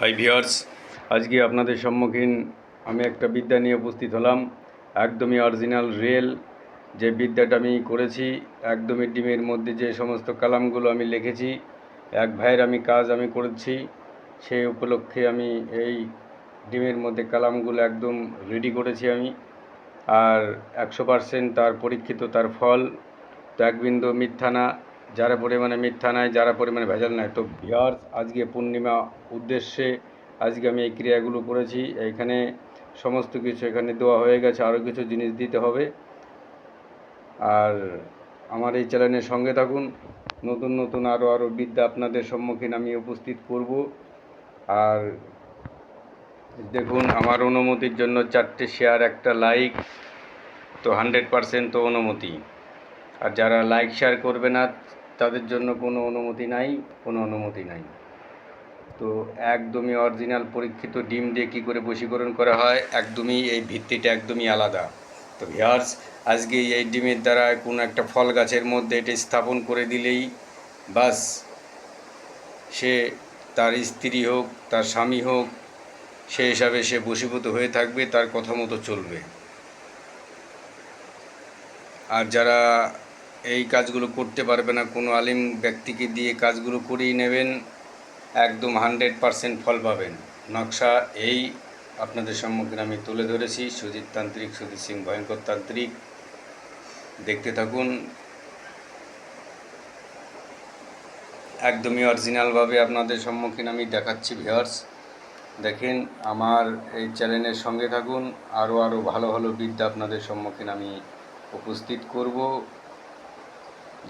Hi viewers আজকে আপনাদের সম্মুখীন আমি একটা বিদ্যা নিয়ে উপস্থিত হলাম। একদমই অরিজিনাল রিয়েল যে বিদ্যাটা আমি করেছি, একদমই ডিমের মধ্যে যে সমস্ত কালামগুলো আমি লিখেছি, এক ভাইয়ের আমি কাজ আমি করেছি সেই উপলক্ষে আমি এই ডিমের মধ্যে কালামগুলো একদম রেডি করেছি আমি। আর একশো পার্সেন্ট তার পরীক্ষিত তার ফল। তো এক মিথ্যা না। যারা পরিমাণে মিথ্যা নাই, যারা পরিমাণে ভেজাল নাই, তো ভিওর্স আজকে পূর্ণিমা উদ্দেশ্যে আজকে আমি এই ক্রিয়াগুলো করেছি। এখানে সমস্ত কিছু এখানে দেওয়া হয়ে গেছে আরও কিছু জিনিস দিতে হবে। আর আমার এই চ্যানেলের সঙ্গে থাকুন। নতুন নতুন আরও আরও বিদ্যা আপনাদের সম্মুখীন আমি উপস্থিত করব। আর দেখুন, আমার অনুমতির জন্য চারটে শেয়ার একটা লাইক তো হান্ড্রেড পারসেন্ট তো অনুমতি। আর যারা লাইক শেয়ার করবে না তাদের জন্য কোনো অনুমতি নাই, কোনো অনুমতি নাই। তো একদমই অরিজিনাল পরীক্ষিত ডিম দিয়ে কী করে বশীকরণ করা হয়, একদমই এই ভিত্তিটা একদমই আলাদা। তো ভিয়ার্স আজকে এই ডিমের দ্বারা কোনো একটা ফল গাছের মধ্যে এটা স্থাপন করে দিলেই বাস, সে তার স্ত্রী হোক, তার স্বামী হোক, সে হিসাবে সে বশীভূত হয়ে থাকবে, তার কথা মতো চলবে। আর যারা এই কাজগুলো করতে পারবে না। কোনো আলিম ব্যক্তিকে দিয়ে কাজগুলো করিয়ে নেবেন, একদম হান্ড্রেড পারসেন্ট ফল পাবেন। নকশা এই আপনাদের সম্মুখীন আমি তুলে ধরেছি। সুজিত তান্ত্রিক, সুজিত সিং ভয়ঙ্কর তান্ত্রিক। দেখতে থাকুন। একদমই অরিজিনালভাবে আপনাদের সম্মুখীন আমি দেখাচ্ছি ভিওর্স দেখেন, আমার এই চ্যানেলের সঙ্গে থাকুন। আরও আরও ভালো ভালো বিদ্যা আপনাদের সম্মুখীন আমি উপস্থিত করব।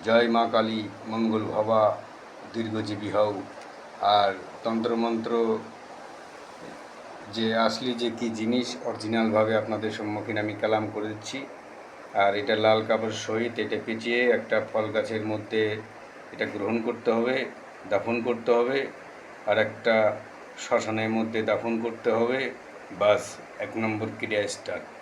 জয় মা কালী, মঙ্গল ভবা, দীর্ঘজীবী হও। আর তন্ত্রমন্ত্র যে আসলি যে কি জিনিস, অরিজিনালভাবে আপনাদের সম্মুখীন আমি কালাম করে দিচ্ছি। আর এটা লাল কাপড় সহিত এটা পেঁচিয়ে একটা ফল গাছের মধ্যে এটা গ্রহণ করতে হবে, দাফন করতে হবে। আর একটা শ্মশানের মধ্যে দাফন করতে হবে। বাস, এক নম্বর ক্রিয়া স্টার্ট।